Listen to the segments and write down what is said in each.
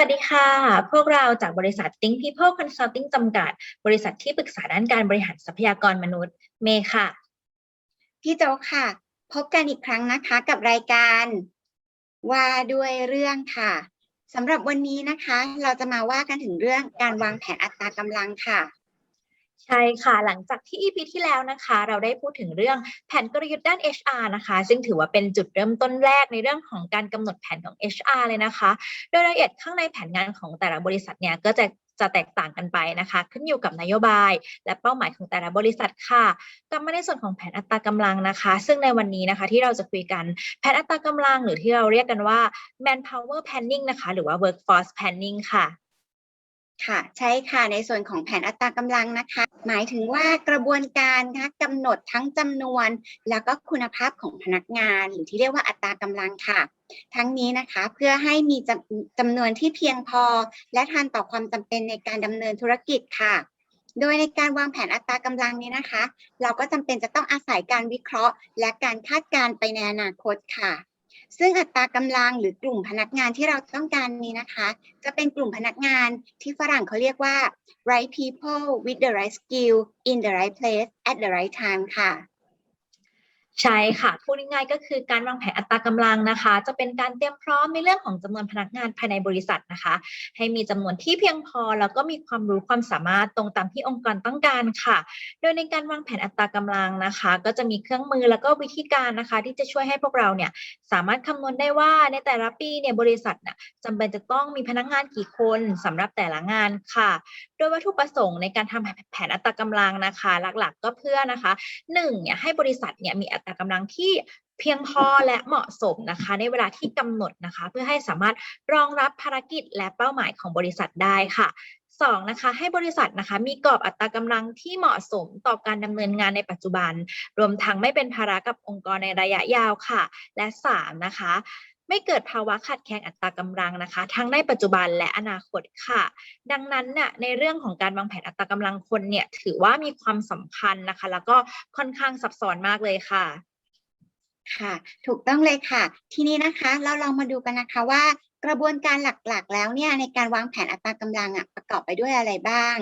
วัสดีค่ะ พวกเราจากบริษัท Think People Consulting จำกัด บริษัทที่ปรึกษาด้านการบริหารทรัพยากรมนุษย์ เมย์ค่ะ พี่โจ๊กค่ะ พบกันอีกครั้งนะคะกับรายการว่าด้วยเรื่องค่ะสำหรับวันนี้นะคะ เราจะมาว่ากันถึงเรื่องการวางแผนอัตรากำลังค่ะ ใช่ค่ะ หลังจากที่ EP ที่แล้วนะคะ เราได้พูดถึงเรื่องแผนกลยุทธ์ด้าน HR นะคะ ซึ่งถือว่าเป็นจุดเริ่มต้นแรกในเรื่องของการกำหนดแผนของ HR เลยนะคะ โดยรายละเอียดข้างในแผนงานของแต่ละบริษัทเนี่ยก็จะจะแตกต่างกันไปนะคะ ขึ้นอยู่กับนโยบาย และเป้าหมายของแต่ละบริษัทค่ะกลับมาในส่วนของแผนอัตรากำลังนะคะ ซึ่งในวันนี้นะคะที่เราจะคุยกันแผนอัตรากำลังหรือที่เราเรียกกันว่า manpower planning นะคะ หรือว่า workforce planning ค่ะ ค่ะใช่ค่ะในส่วนของแผนอัตรากำลังนะคะ หมายถึงว่ากระบวนการนะคะกำหนดทั้งจำนวน แล้วก็คุณภาพของพนักงาน หรือที่เรียกว่าอัตรากำลังค่ะ ทั้งนี้นะคะเพื่อให้มีจำจำนวนที่เพียงพอ และทันต่อความจำเป็นในการดำเนินธุรกิจค่ะ โดยในการวางแผนอัตรากำลังนี้นะคะ เราก็จำเป็นจะต้องอาศัยการวิเคราะห์ และการคาดการณ์ไปในอนาคตค่ะ ซึ่งอัตรากำลังหรือกลุ่มพนักงานที่เราต้องการนี้นะคะ จะเป็นกลุ่มพนักงานที่ฝรั่งเขาเรียกว่า right people with the right skill in the right place at the right time ค่ะ ใช่ค่ะ พูดง่ายๆก็คือการวางแผนอัตรากำลังนะคะ จะเป็นการเตรียมพร้อมในเรื่องของจำนวนพนักงานภายในบริษัทนะคะ ให้มีจำนวนที่เพียงพอ แล้วก็มีความรู้ความสามารถตรงตามที่องค์กรต้องการค่ะ โดยในการวางแผนอัตรากำลังนะคะ ก็จะมีเครื่องมือแล้วก็วิธีการนะคะ ที่จะช่วยให้พวกเราเนี่ยสามารถคำนวณได้ว่าในแต่ละปีเนี่ยบริษัทน่ะจำเป็นจะต้องมีพนักงานกี่คนสำหรับแต่ละงานค่ะ โดยวัตถุประสงค์ในการทำแผนอัตรากำลังนะคะ หลักๆ ก็เพื่อนะคะหนึ่งเนี่ยให้บริษัทเนี่ยมีอัตรากำลังที่เพียงพอและเหมาะสมนะคะ ในเวลาที่กำหนดนะคะ เพื่อให้สามารถรองรับภารกิจและเป้าหมายของบริษัทได้ค่ะสองนะคะให้บริษัทนะคะมีกรอบอัตรากำลังที่เหมาะสมต่อการดำเนินงานในปัจจุบัน รวมทั้งไม่เป็นภาระกับองค์กรในระยะยาวค่ะ และสามนะคะ ไม่เกิดภาวะขาดแคลนอัตรากำลังนะคะ ทั้งในปัจจุบันและอนาคตค่ะ ดังนั้นเนี่ยในเรื่องของการวางแผนอัตรากำลังคนเนี่ยถือว่ามีความสำคัญนะคะ แล้วก็ค่อนข้างซับซ้อนมากเลยค่ะ ค่ะ ถูกต้องเลยค่ะ ทีนี้นะคะเราลองมาดูกันนะคะว่ากระบวนการหลักๆ แล้วเนี่ยในการวางแผนอัตรากำลังอะประกอบไปด้วยอะไรบ้าง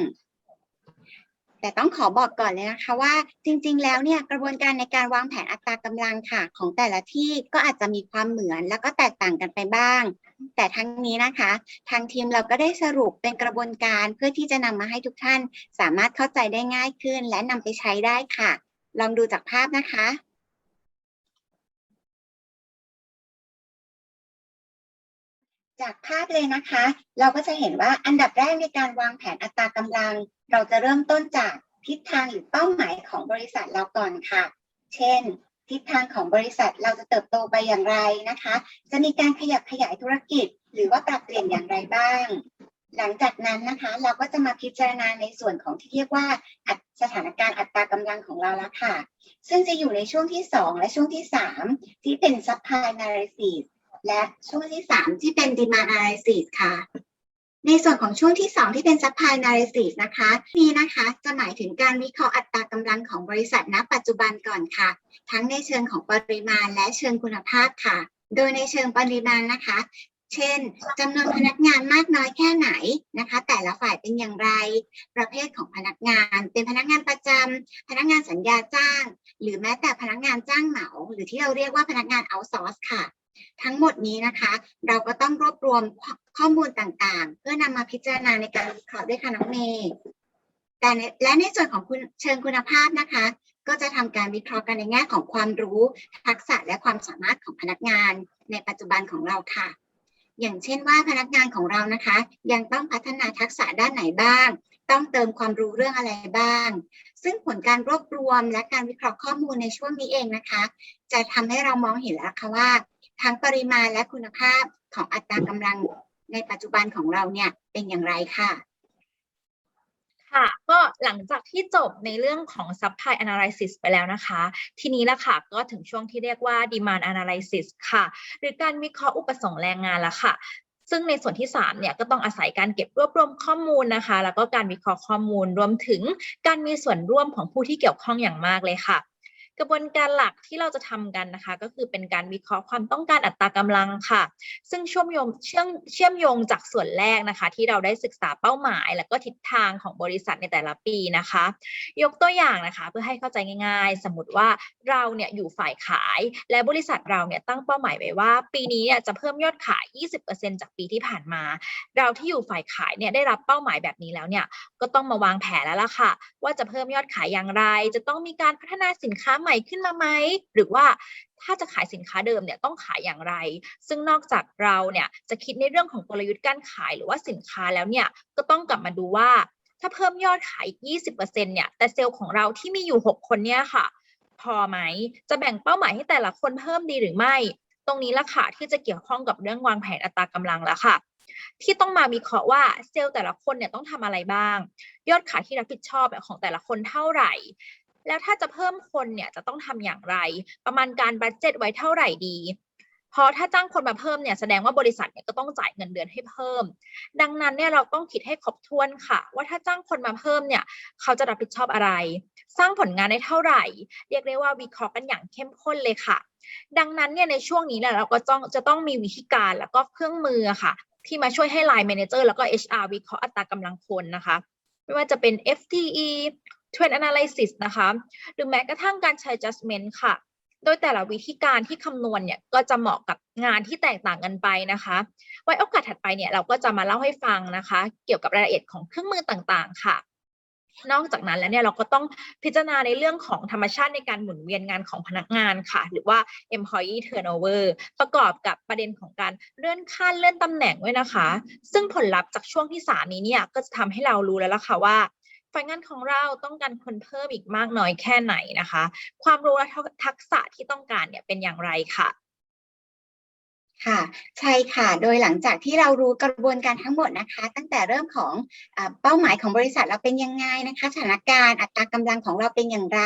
แต่ต้องขอบอกก่อนเลยนะคะว่า จริง ๆ แล้วเนี่ยกระบวนการในการวางแผนอัตรากำลังค่ะ ของแต่ละที่ก็อาจจะมีความเหมือนแล้วก็แตกต่างกันไปบ้าง แต่ทั้งนี้นะคะ ทางทีมเราก็ได้สรุปเป็นกระบวนการเพื่อที่จะนำมาให้ทุกท่าน สามารถเข้าใจได้ง่ายขึ้น และนำไปใช้ได้ค่ะ ลองดูจากภาพนะคะ จากภาพเลยนะคะ เราก็จะเห็นว่าอันดับแรกในการวางแผนอัตรากำลัง เราจะเริ่มต้นจากทิศทางหรือเป้าหมายของบริษัทเราก่อนค่ะ เช่น ทิศทางของบริษัทเราจะเติบโตไปอย่างไรนะคะ จะมีการขยับขยายธุรกิจ หรือว่าปรับเปลี่ยนอย่างไรบ้าง หลังจากนั้นนะคะ เราก็จะมาพิจารณาในส่วนของที่เรียกว่าสถานการณ์อัตรากำลังของเราล้วค่ะ ซึ่งจะอยู่ในช่วงที่ 2 และช่วงที่ 3 ที่เป็น supply analysis และช่วงที่ 3 ที่เป็น demand analysis ค่ะ ในส่วนของช่วงที่ 2 ที่เป็น supply analysis นะคะ นี้นะคะจะหมายถึงการวิเคราะห์อัตรากำลังของบริษัทณ ปัจจุบันก่อนค่ะ ทั้งในเชิงของปริมาณและเชิงคุณภาพค่ะ โดยในเชิงปริมาณนะคะ เช่นจำนวนพนักงานมากน้อยแค่ไหนนะคะ แต่ละฝ่ายเป็นอย่างไร ประเภทของพนักงาน เป็นพนักงานประจำพนักงานสัญญาจ้าง หรือแม้แต่พนักงานจ้างเหมา หรือที่เราเรียกว่าพนักงานเอาซอร์สค่ะ ทั้งหมดนี้นะคะ เราก็ต้องรวบรวมข้อมูลต่างๆ เพื่อนำมาพิจารณาในการวิเคราะห์ด้วยค่ะน้องเมย์แต่และในส่วนของคุณเชิงคุณภาพนะคะ ก็จะทำการวิเคราะห์กันในแง่ของความรู้ ทักษะและความสามารถของพนักงานในปัจจุบันของเราค่ะ อย่างเช่นว่าพนักงานของเรานะคะ ยังต้องพัฒนาทักษะด้านไหนบ้าง ต้องเติมความรู้เรื่องอะไรบ้าง ซึ่งผลการรวบรวมและการวิเคราะห์ข้อมูลในช่วงนี้เองนะคะ จะทำให้เรามองเห็นแล้วค่ะว่า ทั้งปริมาณและคุณภาพของอัตรากำลังในปัจจุบันของเราเนี่ยเป็นอย่างไรค่ะ ค่ะ ก็หลังจากที่จบในเรื่องของ supply analysis ไปแล้วนะคะ ทีนี้ละค่ะก็ถึงช่วงที่เรียกว่า demand analysis ค่ะ หรือการวิเคราะห์อุปสงค์แรงงานละค่ะซึ่งในส่วนที่3เนี่ยก็ต้องอาศัยการเก็บรวบรวมข้อมูลนะคะ แล้วก็การวิเคราะห์ข้อมูลรวมถึงการมีส่วนร่วมของผู้ที่เกี่ยวข้องอย่างมากเลยค่ะ กระบวนการหลักที่เราจะทำกันนะคะ ก็คือเป็นการวิเคราะห์ความต้องการอัตรากำลังค่ะ ซึ่งเชื่อมโยงเชื่อมเชื่อมโยงจากส่วนแรกนะคะ ที่เราได้ศึกษาเป้าหมาย และก็ทิศทางของบริษัทในแต่ละปีนะคะ ยกตัวอย่างนะคะเพื่อให้เข้าใจง่าย ๆ สมมติว่าเราเนี่ยอยู่ฝ่ายขาย และบริษัทเราเนี่ยตั้งเป้าหมายไว้ว่า ปีนี้เนี่ยจะเพิ่มยอดขาย 20%จากปีที่ผ่านมา เราที่อยู่ฝ่ายขายเนี่ยได้รับเป้าหมายแบบนี้แล้วเนี่ยก็ต้องมาวางแผนแล้วล่ะค่ะ ว่าจะเพิ่มยอดขายอย่างไร จะต้องมีการพัฒนาสินค้าใหม่ขึ้นมาไหมหรือว่าถ้าจะขายสินค้าเดิมเนี่ยต้องขายอย่างไร ซึ่งนอกจากเราเนี่ยจะคิดในเรื่องของกลยุทธ์การขายหรือว่าสินค้าแล้วเนี่ยก็ต้องกลับมาดูว่า ถ้าเพิ่มยอดขายอีก 20%เนี่ยแต่เซลล์ของเราที่มีอยู่ 6 คนเนี่ยค่ะ พอไหมจะแบ่งเป้าหมายให้แต่ละคนเพิ่มดีหรือไม่ ตรงนี้ละค่ะที่จะเกี่ยวข้องกับเรื่องวางแผนอัตรากำลังแล้วค่ะที่ต้องมาวิเคราะห์ว่าเซลล์แต่ละคนเนี่ยต้องทำอะไรบ้าง ยอดขายที่รับผิดชอบของแต่ละคนเท่าไหร่ แล้วถ้าจะเพิ่มคนเนี่ยจะต้องทำอย่างไร ประมาณการบัตเจ็ตไว้เท่าไหร่ดีเพราะถ้าจ้างคนมาเพิ่มเนี่ยแสดงว่าบริษัทเนี่ยก็ต้องจ่ายเงินเดือนให้เพิ่ม ดังนั้นเนี่ยเราต้องคิดให้ครบถ้วนค่ะ ว่าถ้าจ้างคนมาเพิ่มเนี่ยเขาจะรับผิดชอบอะไร สร้างผลงานได้เท่าไหร่ เรียกได้ว่าวิเคราะห์กันอย่างเข้มข้นเลยค่ะ ดังนั้นเนี่ยในช่วงนี้เนี่ยเราก็ต้องจะต้องมีวิธีการแล้วก็เครื่องมือค่ะ ที่มาช่วยให้ Line Manager แล้วก็ HR วิเคราะห์อัตรากำลังคนนะคะ ไม่ว่าจะเป็น FTE Trend Analysis นะคะหรือแม้กระทั่งการใช้ Judgment ค่ะ โดยแต่ละวิธีการที่คำนวณเนี่ยก็จะเหมาะกับงานที่แตกต่างกันไปนะคะ ไว้โอกาสถัดไปเนี่ยเราก็จะมาเล่าให้ฟังนะคะ เกี่ยวกับรายละเอียดของเครื่องมือต่างๆ ค่ะนอกจากนั้นแล้วเนี่ยเราก็ต้องพิจารณาในเรื่องของธรรมชาติในการหมุนเวียนงานของพนักงานค่ะ หรือว่า employee turnover ประกอบกับประเด็นของการเลื่อนขั้นเลื่อนตำแหน่งด้วยนะคะ ซึ่งผลลัพธ์จากช่วงที่สามนี้เนี่ยก็จะทำให้เรารู้แล้วล่ะค่ะว่า ฝ่ายงานของเราต้องการคนเพิ่มอีกมากน้อยแค่ไหนนะคะ ความรู้และทักษะที่ต้องการเนี่ยเป็นอย่างไรค่ะค่ะใช่ค่ะ โดยหลังจากที่เรารู้กระบวนการทั้งหมดนะคะ ตั้งแต่เริ่มของอเป้าหมายของบริษัทเราเป็นยังไงนะคะสถานการณ์อัตรากำลังของเราเป็นอย่างไร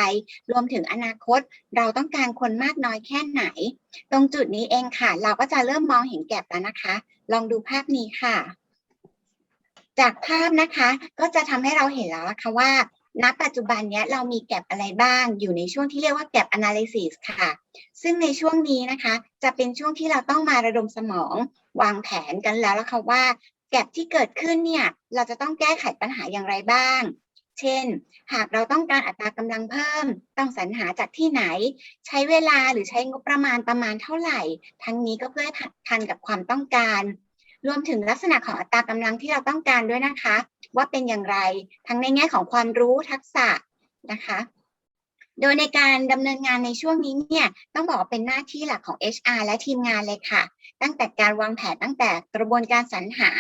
รวมถึงอนาคต เราต้องการคนมากน้อยแค่ไหน ตรงจุดนี้เองค่ะ เราก็จะเริ่มมองเห็นแก็บแล้วนะคะ ลองดูภาพนี้ค่ะ จากภาพนะคะก็จะทำให้เราเห็นแล้วล่ะค่ะว่า ณ ปัจจุบันนี้เรามีแก็บอะไรบ้าง อยู่ในช่วงที่เรียกว่าแก็บ analysis ค่ะ ซึ่งในช่วงนี้นะคะ จะเป็นช่วงที่เราต้องมาระดมสมองวางแผนกันแล้วล่ะค่ะว่า แก็บที่เกิดขึ้นเนี่ย เราจะต้องแก้ไขปัญหาอย่างไรบ้าง เช่น หากเราต้องการอัตรากำลังเพิ่ม ต้องสรรหาจากที่ไหน ใช้เวลาหรือใช้งบประมาณประมาณเท่าไหร่ ทั้งนี้ก็เพื่อทันกับความต้องการ รวมถึงลักษณะของอัตรากำลังที่เราต้องการด้วยนะคะ ว่าเป็นอย่างไรทั้งในแง่ของความรู้ทักษะนะคะ โดยในการดำเนินงานในช่วงนี้เนี่ยต้องบอกเป็นหน้าที่หลักของ HR และทีมงานเลยค่ะ ตั้งแต่การวางแผนตั้งแต่กระบวนการสรรหา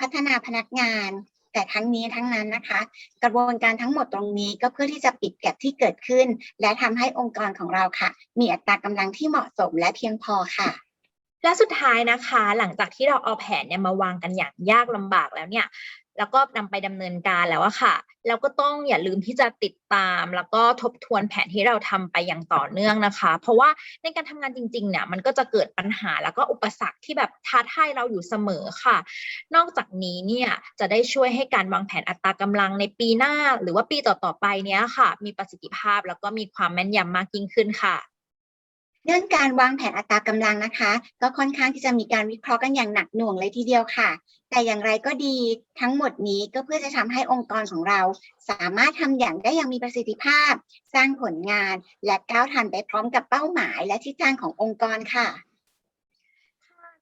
พัฒนาพนักงานแต่ทั้งนี้ทั้งนั้นนะคะ กระบวนการทั้งหมดตรงนี้ก็เพื่อที่จะปิดแก็บที่เกิดขึ้น และทำให้องค์กรของเราค่ะ มีอัตรากำลังที่เหมาะสมและเพียงพอค่ะ และสุดท้ายนะคะ หลังจากที่เราเอาแผนเนี่ยมาวางกันอย่างยากลำบากแล้วเนี่ย แล้วก็นำไปดำเนินการแล้วอะค่ะแล้วก็ต้องอย่าลืมที่จะติดตาม แล้วก็ทบทวนแผนที่เราทำไปอย่างต่อเนื่องนะคะ เพราะว่าในการทำงานจริงๆเนี่ยมันก็จะเกิดปัญหาแล้วก็อุปสรรคที่แบบท้าทายเราอยู่เสมอค่ะ นอกจากนี้เนี่ยจะได้ช่วยให้การวางแผนอัตรากำลังในปีหน้า หรือว่าปีต่อๆไปเนี้ยค่ะ มีประสิทธิภาพแล้วก็มีความแม่นยำมากยิ่งขึ้นค่ะ เรื่องการวางแผนอัตรากำลังนะคะ ก็ค่อนข้างที่จะมีการวิเคราะห์กันอย่างหนักหน่วงเลยทีเดียวค่ะ แต่อย่างไรก็ดีทั้งหมดนี้ก็เพื่อจะทำให้องค์กรของเรา สามารถทำอย่างได้อย่างมีประสิทธิภาพ สร้างผลงานและก้าวทันไปพร้อมกับเป้าหมาย และทิศทางขององค์กรค่ะ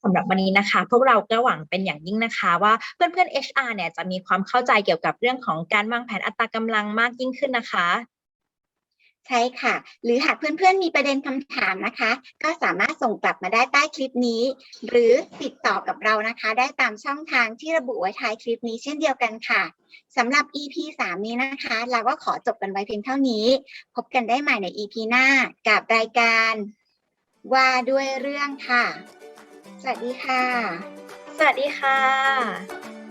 สำหรับวันนี้นะคะ พวกเราก็หวังเป็นอย่างยิ่งนะคะ ว่าเพื่อนๆ HR เนี่ยจะมีความเข้าใจเกี่ยวกับเรื่องของการวางแผนอัตรากำลังมากยิ่งขึ้นนะคะ ใช่ค่ะ หรือหากเพื่อนๆ มีประเด็นคำถามนะคะ ก็สามารถส่งกลับมาได้ใต้คลิปนี้ หรือติดต่อกับเรานะคะ ได้ตามช่องทางที่ระบุไว้ท้ายคลิปนี้เช่นเดียวกันค่ะสำหรับ EP 3 นี้นะคะ เราก็ขอจบกันไว้เพียงเท่านี้ พบกันได้ใหม่ใน EP หน้ากับรายการ ว่าด้วยเรื่องค่ะ สวัสดีค่ะ สวัสดีค่ะ